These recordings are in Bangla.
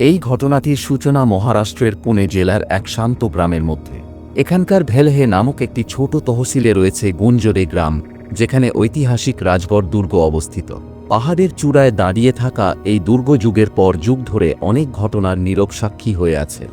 এই ঘটনাটির সূচনা মহারাষ্ট্রের পুনে জেলার এক শান্ত গ্রামের মধ্যে। এখানকার ভেলহে নামক একটি ছোট তহসিলে রয়েছে গুঞ্জরে গ্রাম, যেখানে ঐতিহাসিক রাজগড় দুর্গ অবস্থিত। পাহাড়ের চূড়ায় দাঁড়িয়ে থাকা এই দুর্গ যুগের পর যুগ ধরে অনেক ঘটনার নীরব সাক্ষী হয়ে আছে।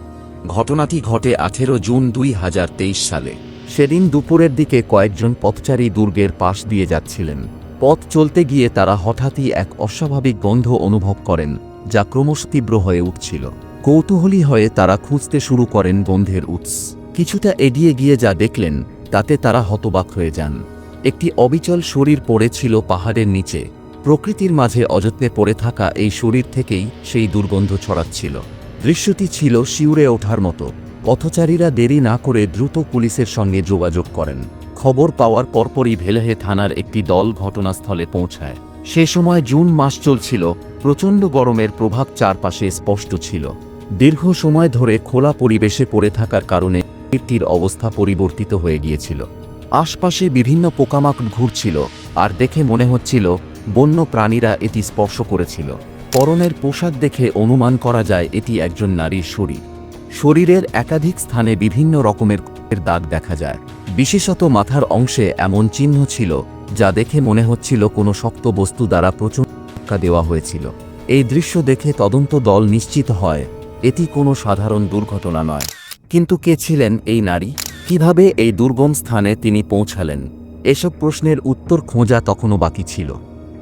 ঘটনাটি ঘটে আঠেরো জুন দুই হাজার তেইশ সালে। সেদিন দুপুরের দিকে কয়েকজন পথচারী দুর্গের পাশ দিয়ে যাচ্ছিলেন। পথ চলতে গিয়ে তারা হঠাৎই এক অস্বাভাবিক গন্ধ অনুভব করেন। যা ক্রমশ তীব্র হয়ে উঠছিল। কৌতূহলী হয়ে তারা খুঁজতে শুরু করেন গন্ধের উৎস। কিছুটা এগিয়ে গিয়ে যা দেখলেন, তাতে তারা হতবাক হয়ে যান। একটি অবিচল শরীর পড়েছিল পাহাড়ের নিচে। প্রকৃতির মাঝে অযত্নে পড়ে থাকা এই শরীর থেকেই সেই দুর্গন্ধ ছড়াচ্ছিল। দৃশ্যটি ছিল শিউরে ওঠার মতো। পথচারীরা দেরি না করে দ্রুত পুলিশের সঙ্গে যোগাযোগ করেন। খবর পাওয়ার পরপরই ভেলেহে থানার একটি দল ঘটনাস্থলে পৌঁছায়। সে সময় জুন মাস চলছিল। প্রচণ্ড গরমের প্রভাব চারপাশে স্পষ্ট ছিল। দীর্ঘ সময় ধরে খোলা পরিবেশে পড়ে থাকার কারণে কীর্তির অবস্থা পরিবর্তিত হয়ে গিয়েছিল। আশপাশে বিভিন্ন পোকামাকড় ঘুরছিল, আর দেখে মনে হচ্ছিল বন্য প্রাণীরা এটি স্পর্শ করেছিল। পরনের পোশাক দেখে অনুমান করা যায় এটি একজন নারীর শরীর। শরীরের একাধিক স্থানে বিভিন্ন রকমের দাগ দেখা যায়। বিশেষত মাথার অংশে এমন চিহ্ন ছিল, যা দেখে মনে হচ্ছিল কোনো শক্ত বস্তু দ্বারা প্রচুর ধাক্কা দেওয়া হয়েছিল। এই দৃশ্য দেখে তদন্ত দল নিশ্চিত হয়, এটি কোনো সাধারণ দুর্ঘটনা নয়। কিন্তু কে ছিলেন এই নারী? কীভাবে এই দুর্গম স্থানে তিনি পৌঁছালেন? এসব প্রশ্নের উত্তর খোঁজা তখনও বাকি ছিল।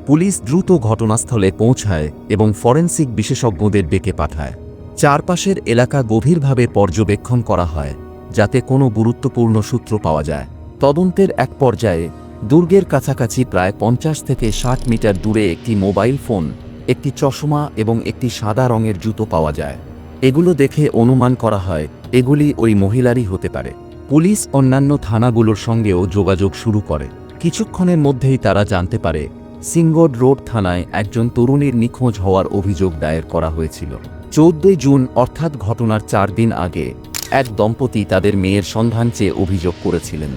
পুলিশ দ্রুত ঘটনাস্থলে পৌঁছায় এবং ফরেন্সিক বিশেষজ্ঞদের ডেকে পাঠায়। চারপাশের এলাকা গভীরভাবে পর্যবেক্ষণ করা হয়, যাতে কোনো গুরুত্বপূর্ণ সূত্র পাওয়া যায়। তদন্তের এক পর্যায়ে দুর্গের কাছাকাছি প্রায় পঞ্চাশ থেকে ষাট মিটার দূরে একটি মোবাইল ফোন, একটি চশমা এবং একটি সাদা রঙের জুতো পাওয়া যায়। এগুলো দেখে অনুমান করা হয়, এগুলি ওই মহিলারই হতে পারে। পুলিশ অন্যান্য থানাগুলোর সঙ্গেও যোগাযোগ শুরু করে। কিছুক্ষণের মধ্যেই তারা জানতে পারে, সিঙ্গড রোড থানায় একজন তরুণীর নিখোঁজ হওয়ার অভিযোগ দায়ের করা হয়েছিল। চৌদ্দই জুন অর্থাৎ ঘটনার চার দিন আগে, এক দম্পতি তাদের মেয়ের সন্ধান চেয়ে অভিযোগ করেছিলেন।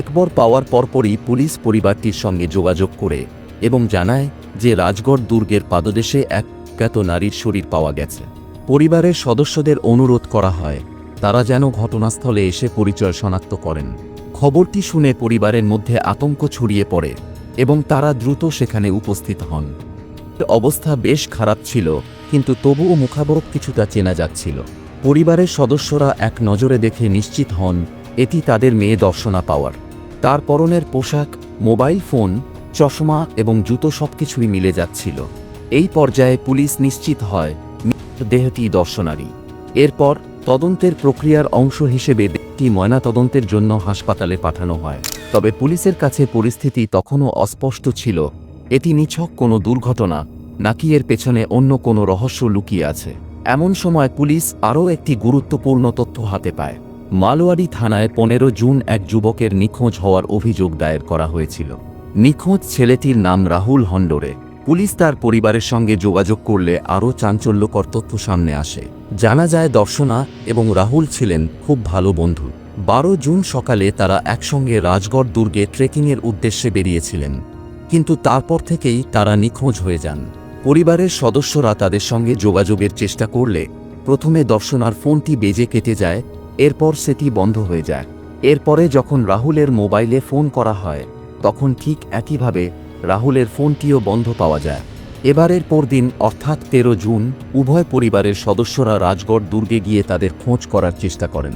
একবার পাওয়ার পরপরই পুলিশ পরিবারটির সঙ্গে যোগাযোগ করে এবং জানায় যে রাজগড় দুর্গের পাদদেশে এক জ্ঞাত নারীর শরীর পাওয়া গেছে। পরিবারের সদস্যদের অনুরোধ করা হয়, তারা যেন ঘটনাস্থলে এসে পরিচয় শনাক্ত করেন। খবরটি শুনে পরিবারের মধ্যে আতঙ্ক ছড়িয়ে পড়ে এবং তারা দ্রুত সেখানে উপস্থিত হন। অবস্থা বেশ খারাপ ছিল, কিন্তু তবুও মুখাবরক কিছুটা চেনা যাচ্ছিল। পরিবারের সদস্যরা এক নজরে দেখে নিশ্চিত হন, এটি তাদের মেয়ে দর্শনা পাওয়ার। তার পরনের পোশাক, মোবাইল ফোন, চশমা এবং জুতো সবকিছুই মিলে যাচ্ছিল। এই পর্যায়ে পুলিশ নিশ্চিত হয় দেহটি দর্শনারী এরপর তদন্তের প্রক্রিয়ার অংশ হিসেবে ব্যক্তি ময়নাতদন্তের জন্য হাসপাতালে পাঠানো হয়। তবে পুলিশের কাছে পরিস্থিতি তখনও অস্পষ্ট ছিল। এটি নিছক কোনো দুর্ঘটনা, নাকি এর পেছনে অন্য কোনো রহস্য লুকিয়ে আছে। এমন সময় পুলিশ আরও একটি গুরুত্বপূর্ণ তথ্য হাতে পায়। মালওয়াড়ি থানায় পনেরো জুন এক যুবকের নিখোঁজ হওয়ার অভিযোগ দায়ের করা হয়েছিল। নিখোঁজ ছেলেটির নাম রাহুল হন্ডোরে। পুলিশ তার পরিবারের সঙ্গে যোগাযোগ করলে আরও চাঞ্চল্যকর তথ্য সামনে আসে। জানা যায়, দর্শনা এবং রাহুল ছিলেন খুব ভালো বন্ধু। বারো জুন সকালে তারা একসঙ্গে রাজগড় দুর্গে ট্রেকিংয়ের উদ্দেশ্যে বেরিয়েছিলেন। কিন্তু তারপর থেকেই তারা নিখোঁজ হয়ে যান। পরিবারের সদস্যরা তাদের সঙ্গে যোগাযোগের চেষ্টা করলে প্রথমে দর্শনার ফোনটি বেজে কেটে যায় এরপর সেটি বন্ধ হয়ে যায়। এরপরে যখন রাহুলের মোবাইলে ফোন করা হয়, তখন ঠিক একইভাবে রাহুলের ফোনটিও বন্ধ পাওয়া যায়। এবারের পরদিন, অর্থাৎ তেরো জুন, উভয় পরিবারের সদস্যরা রাজগড় দুর্গে গিয়ে তাদের খোঁজ করার চেষ্টা করেন।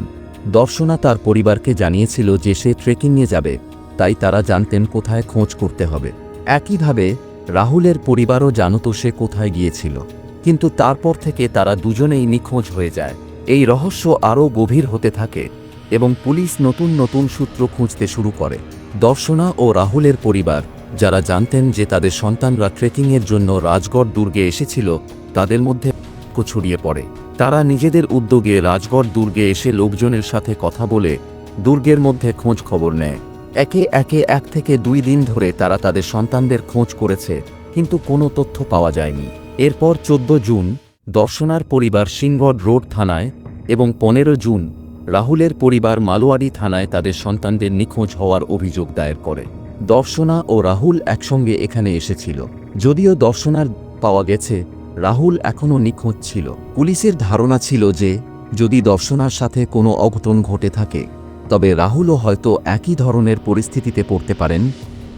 দর্শনা তার পরিবারকে জানিয়েছিল যে সে ট্রেকিংয়ে যাবে, তাই তারা জানতেন কোথায় খোঁজ করতে হবে। একইভাবে, রাহুলের পরিবারও জানত সে কোথায় গিয়েছিল। কিন্তু তারপর থেকে তারা দুজনেই নিখোঁজ হয়ে যায়। এই রহস্য আরও গভীর হতে থাকে এবং পুলিশ নতুন নতুন সূত্র খুঁজতে শুরু করে। দর্শনা ও রাহুলের পরিবার, যারা জানতেন যে তাদের সন্তানরা ট্রেকিংয়ের জন্য রাজগড় দুর্গে এসেছিল, তাদের মধ্যে ছড়িয়ে পড়ে। তারা নিজেদের উদ্যোগে রাজগড় দুর্গে এসে লোকজনের সাথে কথা বলে দুর্গের মধ্যে খোঁজ খবর নেয়। একে একে এক থেকে দুই দিন ধরে তারা তাদের সন্তানদের খোঁজ করেছে, কিন্তু কোনো তথ্য পাওয়া যায়নি। এরপর চোদ্দ জুন, দর্শনার পরিবার সিংগড় রোড থানায় এবং পনেরো জুন রাহুলের পরিবার মালোয়ারি থানায় তাদের সন্তানদের নিখোঁজ হওয়ার অভিযোগ দায়ের করে। দর্শনা ও রাহুল একসঙ্গে এখানে এসেছিল। যদিও দর্শনার পাওয়া গেছে, রাহুল এখনও নিখোঁজ ছিল। পুলিশের ধারণা ছিল যে, যদি দর্শনার সাথে কোনো অঘটন ঘটে থাকে, তবে রাহুলও হয়তো একই ধরনের পরিস্থিতিতে পড়তে পারেন।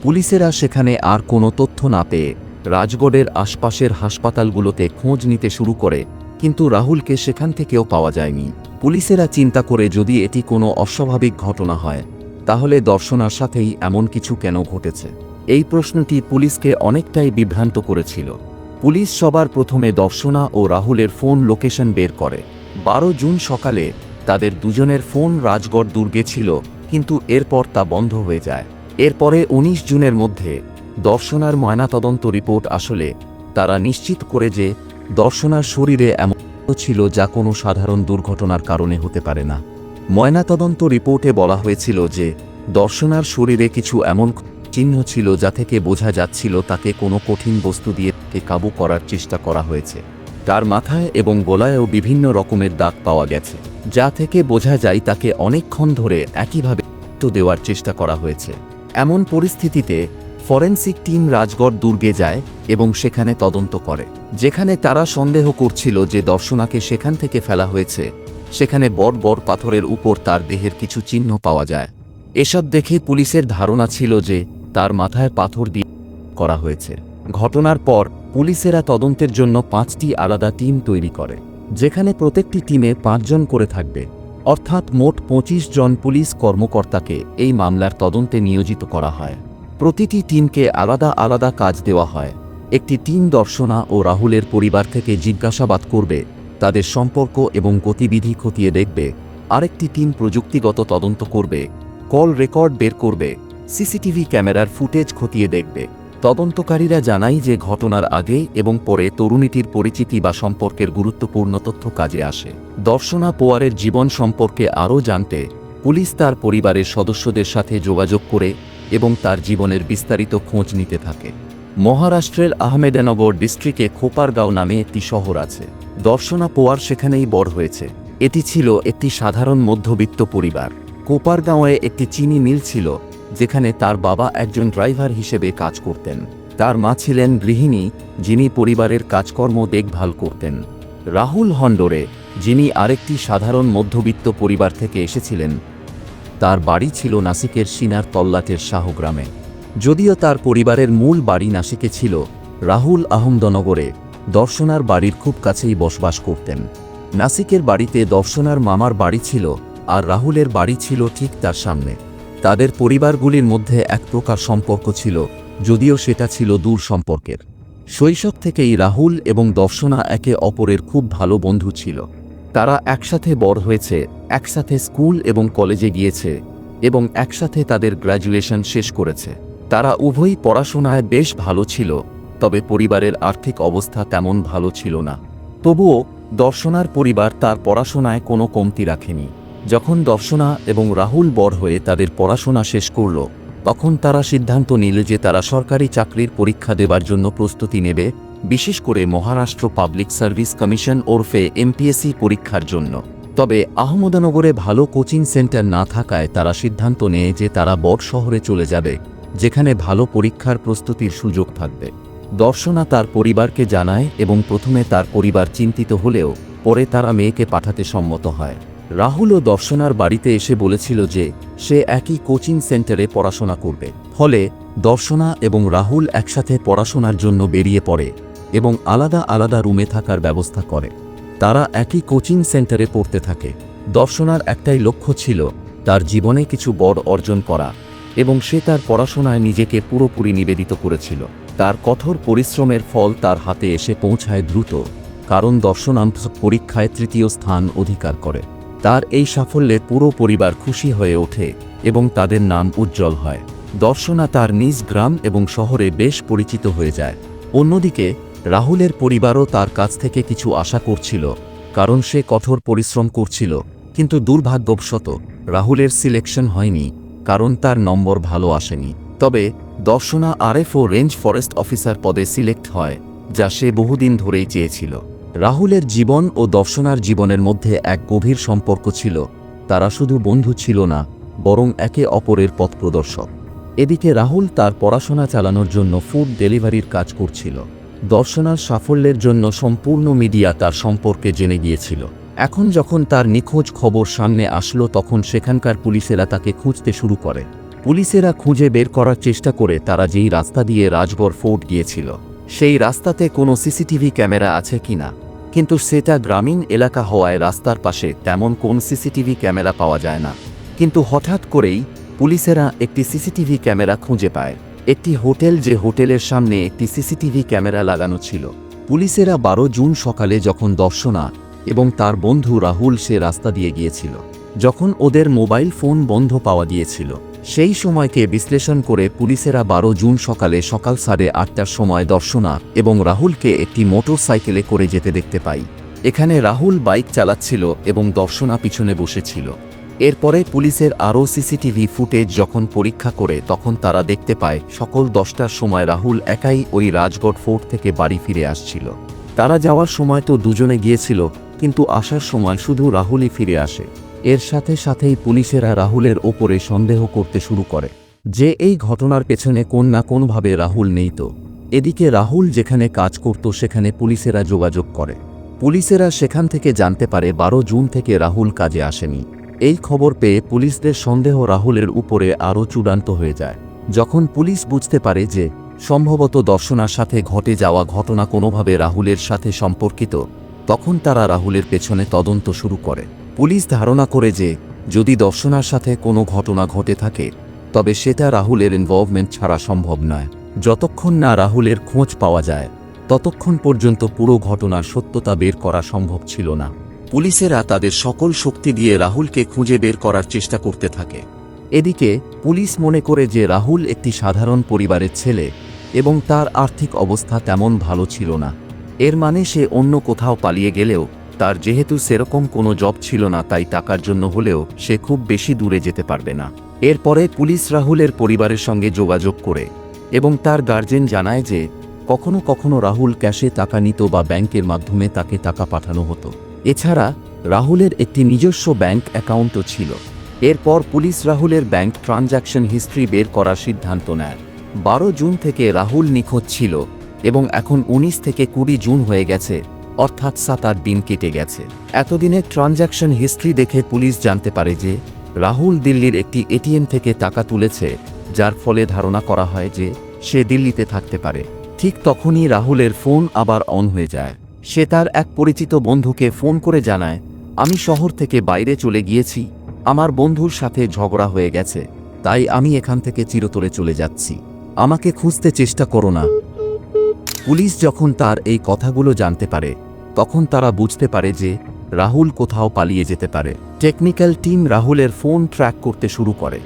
পুলিশেরা সেখানে আর কোনো তথ্য না পেয়ে রাজগড়ের আশপাশের হাসপাতালগুলোতে খোঁজ নিতে শুরু করে কিন্তু রাহুলকে সেখান থেকেও পাওয়া যায়নি। পুলিশেরা চিন্তা করে যদি এটি কোনো অস্বাভাবিক ঘটনা হয়, তাহলে দর্শনার সাথেই এমন কিছু কেন ঘটেছে? এই প্রশ্নটি পুলিশকে অনেকটাই বিভ্রান্ত করেছিল। পুলিশ সবার প্রথমে দর্শনা ও রাহুলের ফোন লোকেশন বের করে। বারো জুন সকালে তাদের দুজনের ফোন রাজগড় দুর্গে ছিল, কিন্তু এরপর তা বন্ধ হয়ে যায়। এরপরে ১৯ জুনের মধ্যে দর্শনার ময়নাতদন্ত রিপোর্ট আসলে তারা নিশ্চিত করে যে দর্শনার শরীরে এমন ছিল যা কোনো সাধারণ দুর্ঘটনার কারণে হতে পারে না। ময়নাতদন্ত রিপোর্টে বলা হয়েছিল যে, দর্শনার শরীরে কিছু এমন চিহ্ন ছিল যা থেকে বোঝা যাচ্ছিল তাকে কোনো কঠিন বস্তু দিয়ে কাবু করার চেষ্টা করা হয়েছে। তার মাথায় এবং গলায়ও বিভিন্ন রকমের দাগ পাওয়া গেছে, যা থেকে বোঝা যায় তাকে অনেকক্ষণ ধরে একইভাবে দেওয়ার চেষ্টা করা হয়েছে। এমন পরিস্থিতিতে ফরেনসিক টিম রাজগড় দুর্গে যায় এবং সেখানে তদন্ত করে। যেখানে তারা সন্দেহ করছিল যে দর্শনাকে সেখান থেকে ফেলা হয়েছে, সেখানে বড় বড় পাথরের উপর তার দেহের কিছু চিহ্ন পাওয়া যায়। এসব দেখে পুলিশের ধারণা ছিল যে তার মাথায় পাথর দিয়ে করা হয়েছে। ঘটনার পর পুলিশেরা তদন্তের জন্য পাঁচটি আলাদা টিম তৈরি করে, যেখানে প্রত্যেকটি টিমে পাঁচজন করে থাকবে। অর্থাৎ মোট পঁচিশ জন পুলিশ কর্মকর্তাকে এই মামলার তদন্তে নিয়োজিত করা হয়। প্রতিটি টিমকে আলাদা আলাদা কাজ দেওয়া হয়। একটি টিম দর্শনা ও রাহুলের পরিবার থেকে জিজ্ঞাসাবাদ করবে, তাদের সম্পর্ক এবং গতিবিধি খতিয়ে দেখবে। আরেকটি টিম প্রযুক্তিগত তদন্ত করবে, কল রেকর্ড বের করবে, সিসিটিভি ক্যামেরার ফুটেজ খতিয়ে দেখবে। তদন্তকারীরা জানায় যে ঘটনার আগে এবং পরে তরুণীটির পরিচিতি বা সম্পর্কের গুরুত্বপূর্ণ তথ্য কাজে আসে। দর্শনা পোয়ারের জীবন সম্পর্কে আরও জানতে পুলিশ তার পরিবারের সদস্যদের সাথে যোগাযোগ করে এবং তার জীবনের বিস্তারিত খোঁজ নিতে থাকে। মহারাষ্ট্রের আহমেদানগর ডিস্ট্রিক্টে খোপারগাঁও নামে একটি শহর আছে। দর্শনা পোয়ার সেখানেই বড় হয়েছে। এটি ছিল একটি সাধারণ মধ্যবিত্ত পরিবার। কোপারগাঁওয়ে একটি চিনি মিল ছিল, যেখানে তার বাবা একজন ড্রাইভার হিসেবে কাজ করতেন। তার মা ছিলেন গৃহিণী, যিনি পরিবারের কাজকর্ম দেখভাল করতেন। রাহুল হন্ডরে, যিনি আরেকটি সাধারণ মধ্যবিত্ত পরিবার থেকে এসেছিলেন তার বাড়ি ছিল নাসিকের সিনার তল্লাটের শাহগ্রামে। যদিও তার পরিবারের মূল বাড়ি নাসিকে ছিল, রাহুল আহমদনগরে দর্শনার বাড়ির খুব কাছেই বসবাস করতেন। নাসিকের বাড়িতে দর্শনার মামার বাড়ি ছিল আর রাহুলের বাড়ি ছিল ঠিক তার সামনে। তাদের পরিবারগুলির মধ্যে এক প্রকার সম্পর্ক ছিল, যদিও সেটা ছিল দূর সম্পর্কের। শৈশব থেকেই রাহুল এবং দর্শনা একে অপরের খুব ভালো বন্ধু ছিল। তারা একসাথে বড় হয়েছে, একসাথে স্কুল এবং কলেজে গিয়েছে এবং একসাথে তাদের গ্র্যাজুয়েশন শেষ করেছে। তারা উভয়ই পড়াশোনায় বেশ ভালো ছিল, তবে পরিবারের আর্থিক অবস্থা তেমন ভালো ছিল না। তবুও দর্শনার পরিবার তার পড়াশোনায় কোনো কমতি রাখেনি। যখন দর্শনা এবং রাহুল বড় হয়ে তাদের পড়াশোনা শেষ করল, তখন তারা সিদ্ধান্ত নিল যে তারা সরকারি চাকরির পরীক্ষা দেবার জন্য প্রস্তুতি নেবে বিশেষ করে মহারাষ্ট্র পাবলিক সার্ভিস কমিশন ওরফে এমপিএসসি পরীক্ষার জন্য। তবে আহমদানগরে ভালো কোচিং সেন্টার না থাকায় তারা সিদ্ধান্ত নেয় যে তারা বড় শহরে চলে যাবে, যেখানে ভালো পরীক্ষার প্রস্তুতির সুযোগ থাকবে। দর্শনা তার পরিবারকে জানায় এবং প্রথমে তার পরিবার চিন্তিত হলেও পরে তারা মেয়েকে পাঠাতে সম্মত হয়। রাহুল ও দর্শনার বাড়িতে এসে বলেছিল যে সে একই কোচিং সেন্টারে পড়াশোনা করবে। ফলে দর্শনা এবং রাহুল একসাথে পড়াশোনার জন্য বেরিয়ে পড়ে। এবং আলাদা আলাদা রুমে থাকার ব্যবস্থা করে। তারা একই কোচিং সেন্টারে পড়তে থাকে। দর্শনার একটাই লক্ষ্য ছিল তার জীবনে কিছু বড় অর্জন করা এবং সে তার পড়াশোনায় নিজেকে পুরোপুরি নিবেদিত করেছিল। তার কঠোর পরিশ্রমের ফল তার হাতে এসে পৌঁছায় দ্রুত, কারণ দর্শনান্ত পরীক্ষায় তৃতীয় স্থান অধিকার করে। তার এই সাফল্যে পুরো পরিবার খুশি হয়ে ওঠে এবং তাদের নাম উজ্জ্বল হয়। দর্শনা তার নিজ গ্রাম এবং শহরে বেশ পরিচিত হয়ে যায়। অন্যদিকে রাহুলের পরিবারও তার কাছ থেকে কিছু আশা করছিল, কারণ সে কঠোর পরিশ্রম করছিল, কিন্তু দুর্ভাগ্যবশত রাহুলের সিলেকশন হয়নি, কারণ তার নম্বর ভালো আসেনি। তবে Darshana RFO range forest officer পদে সিলেক্ট হয়, যা সে বহুদিন ধরেই চেয়েছিল। রাহুলের জীবন ও দর্শনার জীবনের মধ্যে এক গভীর সম্পর্ক ছিল, তারা শুধু বন্ধু ছিল না, বরং একে অপরের পথ প্রদর্শক এদিকে রাহুল তার পড়াশোনা চালানোর জন্য ফুড ডেলিভারির কাজ করছিল। দর্শনার সাফল্যের জন্য সম্পূর্ণ মিডিয়া তার সম্পর্কে জেনে গিয়েছিল। এখন যখন তার নিখোঁজ খবর সামনে আসলো তখন সেখানকার পুলিশেরা তাকে খুঁজতে শুরু করে। পুলিশেরা খুঁজে বের করার চেষ্টা করে তারা যেই রাস্তা দিয়ে রাজগড় ফোর্ট গিয়েছিল, সেই রাস্তাতে কোনো সিসিটিভি ক্যামেরা আছে কিনা কিন্তু সেটা গ্রামীণ এলাকা হওয়ায় রাস্তার পাশে তেমন কোন সিসিটিভি ক্যামেরা পাওয়া যায় না। কিন্তু হঠাৎ করেই পুলিশেরা একটি সিসিটিভি ক্যামেরা খুঁজে পায়। একটি হোটেল যে হোটেলের সামনে একটি সিসিটিভি ক্যামেরা লাগানো ছিল। পুলিশেরা বারো জুন সকালে যখন দর্শনা এবং তার বন্ধু রাহুল সে রাস্তা দিয়ে গিয়েছিল, যখন ওদের মোবাইল ফোন বন্ধ পাওয়া গিয়েছিল, সেই সময়কে বিশ্লেষণ করে পুলিশেরা বারো জুন সকালে সকাল সাড়ে আটটার সময় দর্শনা এবং রাহুলকে একটি মোটর সাইকেলে করে যেতে দেখতে পাই। এখানে রাহুল বাইক চালাচ্ছিল এবং দর্শনা পিছনে বসেছিল। এরপরে পুলিশের আরও সিসিটিভি ফুটেজ যখন পরীক্ষা করে তখন তারা দেখতে পায়, সকল দশটার সময় রাহুল একাই ওই রাজগড় ফোর্ট থেকে বাড়ি ফিরে আসছিল। তারা যাওয়ার সময় তো দুজনে গিয়েছিল, কিন্তু আসার সময় শুধু রাহুলই ফিরে আসে। এর সাথে সাথেই পুলিশেরা রাহুলের ওপরে সন্দেহ করতে শুরু করে যে এই ঘটনার পেছনে কোন না কোনভাবে রাহুল নেই তো। এদিকে রাহুল যেখানে কাজ করত সেখানে পুলিশেরা যোগাযোগ করে। পুলিশেরা সেখান থেকে জানতে পারে বারো জুন থেকে রাহুল কাজে আসেনি। এই খবর পেয়ে পুলিশদের সন্দেহ রাহুলের উপরে আরও চূড়ান্ত হয়ে যায়। যখন পুলিশ বুঝতে পারে যে সম্ভবত দর্শনার সাথে ঘটে যাওয়া ঘটনা কোনোভাবে রাহুলের সাথে সম্পর্কিত, তখন তারা রাহুলের পেছনে তদন্ত শুরু করে। পুলিশ ধারণা করে যে যদি দর্শনার সাথে কোনো ঘটনা ঘটে থাকে, তবে সেটা রাহুলের ইনভলভমেন্ট ছাড়া সম্ভব নয়। যতক্ষণ না রাহুলের খোঁজ পাওয়া যায়, ততক্ষণ পর্যন্ত পুরো ঘটনার সত্যতা বের করা সম্ভব ছিল না। পুলিশেরা তাদের সকল শক্তি দিয়ে রাহুলকে খুঁজে বের করার চেষ্টা করতে থাকে। এদিকে, পুলিশ মনে করে যে রাহুল একটি সাধারণ পরিবারের ছেলে এবং তার আর্থিক অবস্থা তেমন ভালো ছিল না। এর মানে সে অন্য কোথাও পালিয়ে গেলেও তার যেহেতু সেরকম কোনো জব ছিল না তাই টাকার জন্য হলেও সে খুব বেশি দূরে যেতে পারবে না। এরপরে পুলিশ রাহুলের পরিবারের সঙ্গে যোগাযোগ করে এবং তার গার্জেন জানায় যে, কখনো কখনো রাহুল ক্যাশে টাকা নিত বা ব্যাংকের মাধ্যমে তাকে টাকা পাঠানো হতো। এছাড়া রাহুলের একটি নিজস্ব ব্যাংক অ্যাকাউন্টও ছিল। এরপর পুলিশ রাহুলের ব্যাংক ট্রানজ্যাকশন হিস্ট্রি বের করার সিদ্ধান্ত নেয়। বারো জুন থেকে রাহুল নিখোঁজ ছিল এবং এখন উনিশ থেকে কুড়ি জুন হয়ে গেছে, অর্থাৎ সাত আট দিন কেটে গেছে। এতদিনের ট্রানজ্যাকশন হিস্ট্রি দেখে পুলিশ জানতে পারে যে, রাহুল দিল্লির একটি এটিএম থেকে টাকা তুলেছে, যার ফলে ধারণা করা হয় যে, সে দিল্লিতে থাকতে পারে। ঠিক তখনই রাহুলের ফোন আবার অন হয়ে যায়। সে তার এক পরিচিত বন্ধুকে ফোন করে জানায়, আমি শহর থেকে বাইরে চলে গিয়েছি, আমার বন্ধুর সাথে ঝগড়া হয়ে গেছে, তাই আমি এখান থেকে চিরতরে চলে যাচ্ছি, আমাকে খুঁজতে চেষ্টা করো না। পুলিশ যখন তার এই কথাগুলো জানতে পারে, তখন তারা বুঝতে পারে যে রাহুল কোথাও পালিয়ে যেতে পারে। টেকনিক্যাল টিম রাহুলের ফোন ট্র্যাক করতে শুরু করে।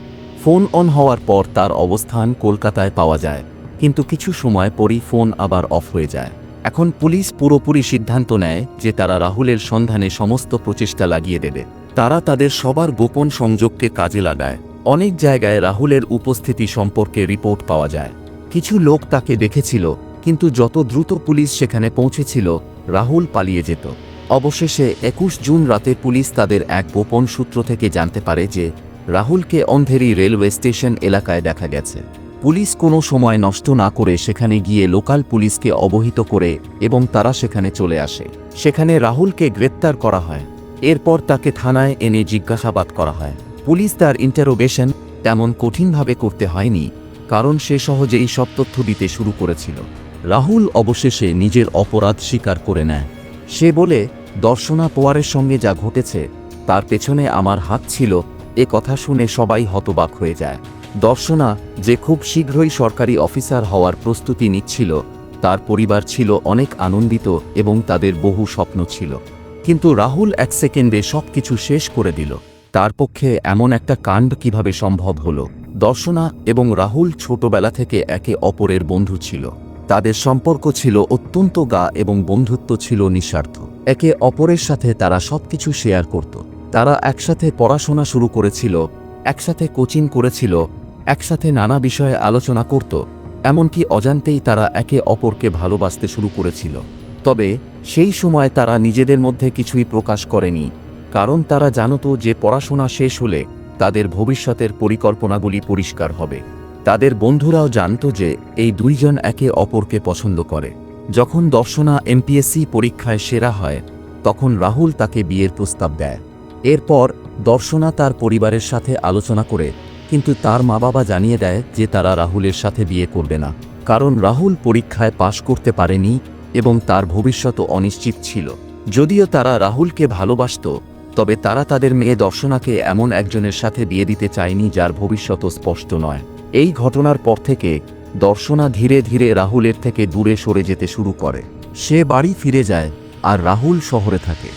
ফোন অন হওয়ার পর তার অবস্থান কলকাতায় পাওয়া যায়, কিন্তু কিছু সময় পরই ফোন আবার অফ হয়ে যায়। এখন পুলিশ পুরোপুরি সিদ্ধান্ত নেয় যে তারা রাহুলের সন্ধানে সমস্ত প্রচেষ্টা লাগিয়ে দেবে। তারা তাদের সবার গোপন সংযোগকে কাজে লাগায়। অনেক জায়গায় রাহুলের উপস্থিতি সম্পর্কে রিপোর্ট পাওয়া যায়। কিছু লোক তাকে দেখেছিল, কিন্তু যত দ্রুত পুলিশ সেখানে পৌঁছেছিল, রাহুল পালিয়ে যেত। অবশেষে একুশ জুন রাতে পুলিশ তাদের এক গোপন সূত্র থেকে জানতে পারে যে, রাহুলকে অন্ধেরি রেলওয়ে স্টেশন এলাকায় দেখা গেছে। পুলিশ কোনো সময় নষ্ট না করে সেখানে গিয়ে লোকাল পুলিশকে অবহিত করে এবং তারা সেখানে চলে আসে। সেখানে রাহুলকে গ্রেপ্তার করা হয়। এরপর তাকে থানায় এনে জিজ্ঞাসাবাদ করা হয়। পুলিশ তার ইন্টারোগেশন তেমন কঠিনভাবে করতে হয়নি, কারণ সে সহজেই সব তথ্য দিতে শুরু করেছিল। রাহুল অবশেষে নিজের অপরাধ স্বীকার করে নেয়। সে বলে, দর্শনা পোয়ারের সঙ্গে যা ঘটেছে, তার পেছনে আমার হাত ছিল, এ কথা শুনে সবাই হতবাক হয়ে যায়। দর্শনা যে খুব শীঘ্রই সরকারি অফিসার হওয়ার প্রস্তুতি নিচ্ছিল, তার পরিবার ছিল অনেক আনন্দিত এবং তাদের বহু স্বপ্ন ছিল। কিন্তু রাহুল এক সেকেন্ডে সব কিছু শেষ করে দিল। তার পক্ষে এমন একটা কাণ্ড কীভাবে সম্ভব হল? দর্শনা এবং রাহুল ছোটবেলা থেকে একে অপরের বন্ধু ছিল। তাদের সম্পর্ক ছিল অত্যন্ত গা এবং বন্ধুত্ব ছিল নিঃস্বার্থ। একে অপরের সাথে তারা সবকিছু শেয়ার করত। তারা একসাথে পড়াশোনা শুরু করেছিল, একসাথে কোচিং করেছিল একসাথে নানা বিষয়ে আলোচনা করত, এমনকি অজান্তেই তারা একে অপরকে ভালোবাসতে শুরু করেছিল। তবে, সেই সময় তারা নিজেদের মধ্যে কিছুই প্রকাশ করেনি, কারণ তারা জানত যে পড়াশোনা শেষ হলে তাদের ভবিষ্যতের পরিকল্পনাগুলি পরিষ্কার হবে। তাদের বন্ধুরাও জানত যে এই দুইজন একে অপরকে পছন্দ করে। যখন দর্শনা এমপিএসসি পরীক্ষায় সেরা হয়, তখন রাহুল তাকে বিয়ের প্রস্তাব দেয়। এরপর দর্শনা তার পরিবারের সাথে আলোচনা করে কিন্তু তার মা বাবা জানিয়ে দেয় যে তারা রাহুলের সাথে বিয়ে করবে না। কারণ রাহুল পরীক্ষায় পাশ করতে পারেনি এবং তার ভবিষ্যৎ অনিশ্চিত ছিল। যদিও তারা রাহুলকে ভালোবাসত, তবে তারা তাদের মেয়ে দর্শনাকে এমন একজনের সাথে বিয়ে দিতে চায়নি যার ভবিষ্যৎ স্পষ্ট নয়। এই ঘটনার পর থেকে দর্শনা ধীরে ধীরে রাহুলের থেকে দূরে সরে যেতে শুরু করে। সে বাড়ি ফিরে যায় আর রাহুল শহরে থাকে।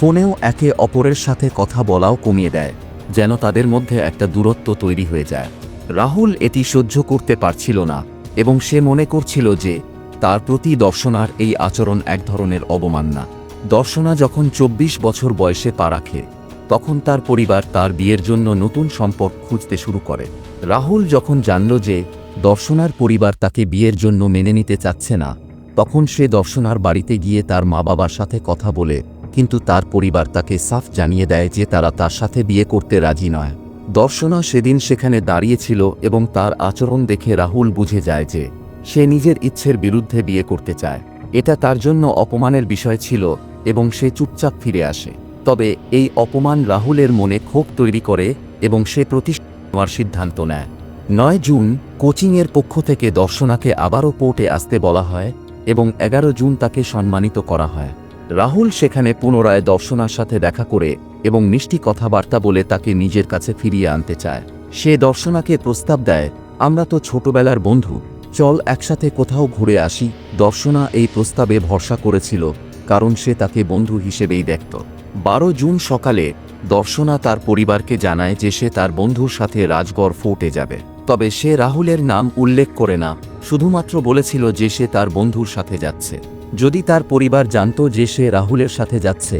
ফোনেও একে অপরের সাথে কথা বলাও কমিয়ে দেয়। যেন তাদের মধ্যে একটা দূরত্ব তৈরি হয়ে যায়। রাহুল এটি সহ্য করতে পারছিল না এবং সে মনে করছিল যে তার প্রতি দর্শনার এই আচরণ এক ধরনের অবমাননা দর্শনা যখন চব্বিশ বছর বয়সে পা রাখে, তখন তার পরিবার তার বিয়ের জন্য নতুন সম্পর্ক খুঁজতে শুরু করে। রাহুল যখন জানল যে দর্শনার পরিবার তাকে বিয়ের জন্য মেনে নিতে চাচ্ছে না, তখন সে দর্শনার বাড়িতে গিয়ে তার মা বাবার সাথে কথা বলে কিন্তু তার পরিবার তাকে সাফ জানিয়ে দেয় যে তারা তার সাথে বিয়ে করতে রাজি নয়। দর্শনা সেদিন সেখানে দাঁড়িয়েছিল এবং তার আচরণ দেখে রাহুল বুঝে যায় যে সে নিজের ইচ্ছের বিরুদ্ধে বিয়ে করতে চায়। এটা তার জন্য অপমানের বিষয় ছিল এবং সে চুপচাপ ফিরে আসে। তবে এই অপমান রাহুলের মনে ক্ষোভ তৈরি করে এবং সে প্রতিষ্ঠা নেওয়ার সিদ্ধান্ত নেয়। নয় জুন, কোচিংয়ের পক্ষ থেকে দর্শনাকে আবারও পোর্টে আসতে বলা হয় এবং এগারো জুন তাকে সম্মানিত করা হয়। রাহুল সেখানে পুনরায় দর্শনার সাথে দেখা করে এবং মিষ্টি কথাবার্তা বলে তাকে নিজের কাছে ফিরিয়ে আনতে চায়। সে দর্শনাকে প্রস্তাব দেয়, আমরা তো ছোটবেলার বন্ধু, চল একসাথে কোথাও ঘুরে আসি। দর্শনা এই প্রস্তাবে ভরসা করেছিল, কারণ সে তাকে বন্ধু হিসেবেই দেখত। বারো জুন সকালে দর্শনা তার পরিবারকে জানায় যে সে তার বন্ধুর সাথে রাজগড় ফোর্টে যাবে। তবে সে রাহুলের নাম উল্লেখ করে না, শুধুমাত্র বলেছিল যে সে তার বন্ধুর সাথে যাচ্ছে। যদি তার পরিবার জানত যে সে রাহুলের সাথে যাচ্ছে,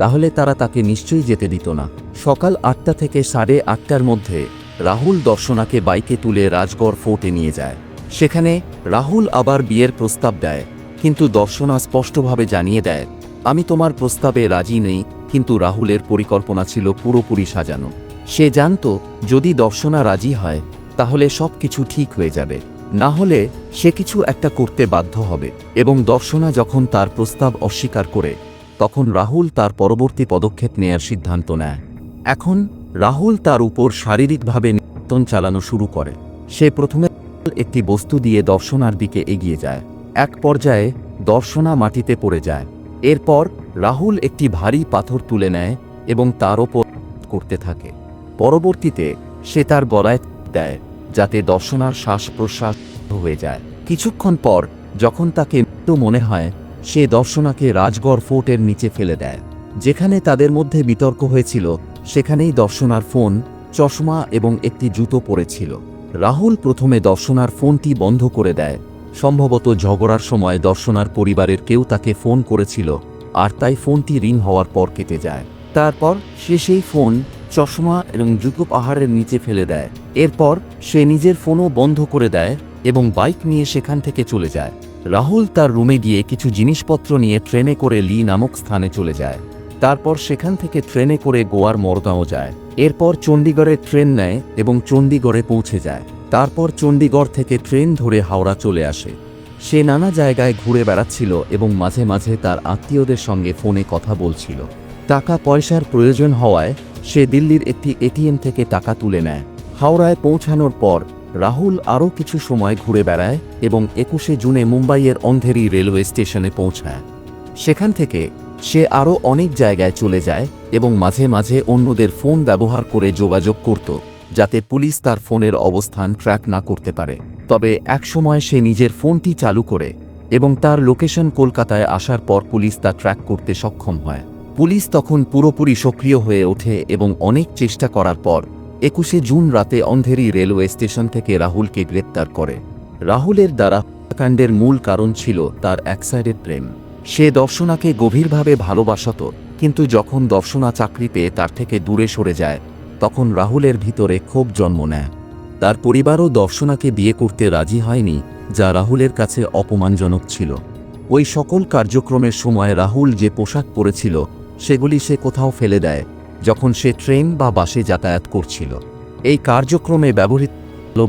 তাহলে তারা তাকে নিশ্চয়ই যেতে দিত না। সকাল আটটা থেকে সাড়ে আটটার মধ্যে রাহুল দর্শনাকে বাইকে তুলে রাজগড় ফোর্টে নিয়ে যায়। সেখানে রাহুল আবার বিয়ের প্রস্তাব দেয়, কিন্তু দর্শনা স্পষ্টভাবে জানিয়ে দেয়, আমি তোমার প্রস্তাবে রাজি নেই, কিন্তু রাহুলের পরিকল্পনা ছিল পুরোপুরি সাজানো। সে জানত, যদি দর্শনা রাজি হয়, তাহলে সব কিছু ঠিক হয়ে যাবে। না হলে সে কিছু একটা করতে বাধ্য হবে এবং দর্শনা যখন তার প্রস্তাব অস্বীকার করে, তখন রাহুল তার পরবর্তী পদক্ষেপ নেয়ার সিদ্ধান্ত নেয়। এখন, রাহুল তার উপর শারীরিকভাবে নিয়ন্ত্রণ চালানো শুরু করে। সে প্রথমে একটি বস্তু দিয়ে দর্শনার দিকে এগিয়ে যায়। এক পর্যায়ে দর্শনা মাটিতে পড়ে যায়। এরপর রাহুল একটি ভারী পাথর তুলে নেয় এবং তার ওপর করতে থাকে। পরবর্তীতে সে তার গলায় দেয়। যাতে দর্শনার শ্বাস প্রশ্বাস হয়ে যায়। কিছুক্ষণ পর, যখন তাকে মৃত মনে হয়, সে দর্শনাকে রাজগড় ফোর্টের নিচে ফেলে দেয়। যেখানে তাদের মধ্যে বিতর্ক হয়েছিল, সেখানেই দর্শনার ফোন, চশমা এবং একটি জুতো পড়েছিল। রাহুল প্রথমে দর্শনার ফোনটি বন্ধ করে দেয়। সম্ভবত ঝগড়ার সময় দর্শনার পরিবারের কেউ তাকে ফোন করেছিল, আর তাই ফোনটি রিং হওয়ার পর কেটে যায়। তারপর সে সেই ফোন চশমা এবং জুতো পাহাড়ের নিচে ফেলে দেয়। এরপর সে নিজের ফোনও বন্ধ করে দেয় এবং বাইক নিয়ে সেখান থেকে চলে যায়। রাহুল তার রুমে গিয়ে কিছু জিনিসপত্র নিয়ে ট্রেনে করে লি নামক স্থানে চলে যায়। তারপর সেখান থেকে ট্রেনে করে গোয়ার মরগাঁও যায়। এরপর চণ্ডীগড়ে ট্রেন নেয় এবং চণ্ডীগড়ে পৌঁছে যায়। তারপর চণ্ডীগড় থেকে ট্রেন ধরে হাওড়া চলে আসে। সে নানা জায়গায় ঘুরে বেড়াচ্ছিল এবং মাঝে মাঝে তার আত্মীয়দের সঙ্গে ফোনে কথা বলছিল। টাকা পয়সার প্রয়োজন হওয়ায় সে দিল্লির একটি এটিএম থেকে টাকা তুলে নেয়। হাওড়ায় পৌঁছানোর পর রাহুল আরও কিছু সময় ঘুরে বেড়ায় এবং একুশে জুনে মুম্বাইয়ের অন্ধেরি রেলওয়ে স্টেশনে পৌঁছায়। সেখান থেকে সে আরও অনেক জায়গায় চলে যায় এবং মাঝে মাঝে অন্যদের ফোন ব্যবহার করে যোগাযোগ করত, যাতে পুলিশ তার ফোনের অবস্থান ট্র্যাক না করতে পারে। তবে একসময় সে নিজের ফোনটি চালু করে এবং তার লোকেশন কলকাতায় আসার পর পুলিশ তা ট্র্যাক করতে সক্ষম হয়। পুলিশ তখন পুরোপুরি সক্রিয় হয়ে ওঠে এবং অনেক চেষ্টা করার পর একুশে জুন রাতে অন্ধেরি রেলওয়ে স্টেশন থেকে রাহুলকে গ্রেপ্তার করে। রাহুলের দ্বারা হত্যাকাণ্ডের মূল কারণ ছিল তার একসাইডেড প্রেম। সে দর্শনাকে গভীরভাবে ভালোবাসত, কিন্তু যখন দর্শনা চাকরি পেয়ে তার থেকে দূরে সরে যায়, তখন রাহুলের ভিতরে ক্ষোভ জন্ম নেয়। তার পরিবারও দর্শনাকে বিয়ে করতে রাজি হয়নি, যা রাহুলের কাছে অপমানজনক ছিল। ওই সকল কার্যক্রমের সময় রাহুল যে পোশাক পরেছিল সেগুলি সে কোথাও ফেলে দেয়, যখন সে ট্রেন বা বাসে যাতায়াত করছিল। এই কার্যক্রমে ব্যবহৃত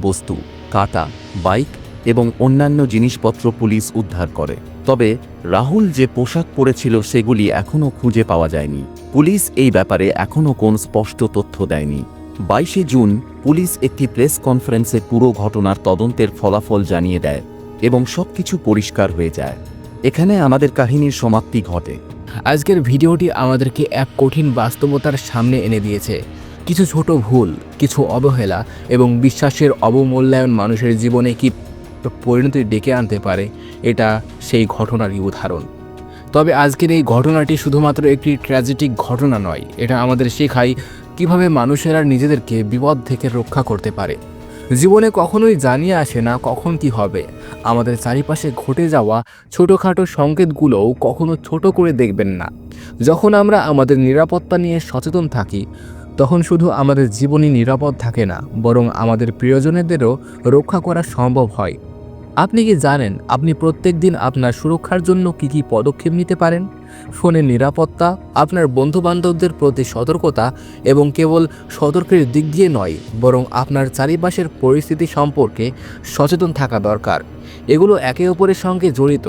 বস্তু, কাটা, বাইক এবং অন্যান্য জিনিসপত্র পুলিশ উদ্ধার করে। তবে রাহুল যে পোশাক পরেছিল সেগুলি এখনও খুঁজে পাওয়া যায়নি। পুলিশ এই ব্যাপারে এখনও কোন স্পষ্ট তথ্য দেয়নি। বাইশে জুন পুলিশ একটি প্রেস কনফারেন্সে পুরো ঘটনার তদন্তের ফলাফল জানিয়ে দেয় এবং সবকিছু পরিষ্কার হয়ে যায়। এখানে আমাদের কাহিনীর সমাপ্তি ঘটে। আজকের ভিডিওটি আমাদেরকে এক কঠিন বাস্তবতার সামনে এনে দিয়েছে। কিছু ছোট ভুল, কিছু অবহেলা এবং বিশ্বাসের অবমূল্যায়ন মানুষের জীবনে কি পরিণতি ডেকে আনতে পারে, এটা সেই ঘটনারই উদাহরণ। তবে আজকের এই ঘটনাটি শুধুমাত্র একটি ট্র্যাজেটিক ঘটনা নয়, এটা আমাদের শেখায় কীভাবে মানুষেরা নিজেদেরকে বিপদ থেকে রক্ষা করতে পারে। জীবনে কখনোই জানিয়ে আসে না কখন কি হবে। আমাদের চারিপাশে ঘটে যাওয়া ছোটোখাটো সংকেতগুলোও কখনো ছোট করে দেখবেন না। যখন আমরা আমাদের নিরাপত্তা নিয়ে সচেতন থাকি, তখন শুধু আমাদের জীবনই নিরাপদ থাকে না, বরং আমাদের প্রিয়জনেদেরও রক্ষা করা সম্ভব হয়। আপনি কি জানেন আপনি প্রত্যেক দিন আপনার সুরক্ষার জন্য কি কি পদক্ষেপ নিতে পারেন? ফোনের নিরাপত্তা, আপনার বন্ধুবান্ধবদের প্রতি সতর্কতা এবং কেবল সতর্কের দিক দিয়ে নয়, বরং আপনার চারিপাশের পরিস্থিতি সম্পর্কে সচেতন থাকা দরকার। এগুলো একে অপরের সঙ্গে জড়িত।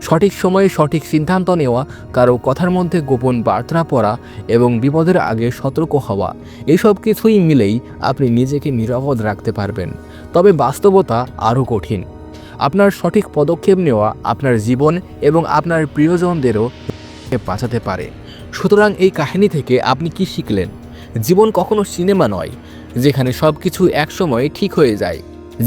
সঠিক সময়ে সঠিক সিদ্ধান্ত নেওয়া, কারও কথার মধ্যে গোপন বার্তা পড়া এবং বিপদের আগে সতর্ক হওয়া, এসব কিছুই মিলেই আপনি নিজেকে নিরাপদ রাখতে পারবেন। তবে বাস্তবতা আরও কঠিন। আপনার সঠিক পদক্ষেপ নেওয়া, আপনার জীবন এবং আপনার প্রিয়জনদেরও বাঁচাতে পারে। সুতরাং এই কাহিনী থেকে আপনি কি শিখলেন? জীবন কখনো সিনেমা নয়, যেখানে সব কিছু একসময় ঠিক হয়ে যায়।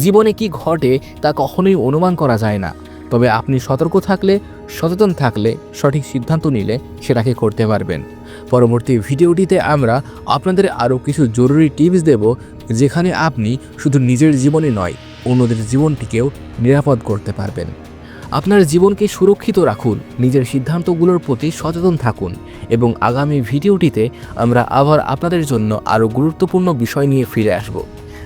জীবনে কি ঘটে তা কখনোই অনুমান করা যায় না। তবে আপনি সতর্ক থাকলে, সচেতন থাকলে, সঠিক সিদ্ধান্ত নিলে সেটাকে করতে পারবেন। পরবর্তী ভিডিওটিতে আমরা আপনাদের আরও কিছু জরুরি টিপস দেব, যেখানে আপনি শুধু নিজের জীবনে নয়, অন্যদের জীবনটিকেও নিরাপদ করতে পারবেন। আপনার জীবনকে সুরক্ষিত রাখুন, নিজের সিদ্ধান্তগুলোর প্রতি সচেতন থাকুন এবং আগামী ভিডিওটিতে আমরা আবার আপনাদের জন্য আরও গুরুত্বপূর্ণ বিষয় নিয়ে ফিরে আসব।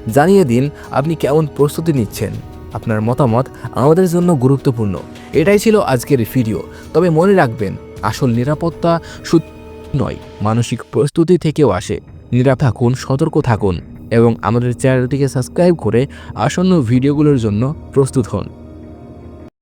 জানিয়ে দিন আপনি কেমন প্রস্তুতি নিচ্ছেন। আপনার মতামত আমাদের জন্য গুরুত্বপূর্ণ। এটাই ছিল আজকের ভিডিও। তবে মনে রাখবেন, আসল নিরাপত্তা শুধু নয়, মানসিক প্রস্তুতি থেকেও আসে। নিরাপ থাকুন, সতর্ক থাকুন এবং আমাদের চ্যানেলটিকে সাবস্ক্রাইব করে আসন্ন ভিডিওগুলোর জন্য প্রস্তুত হন।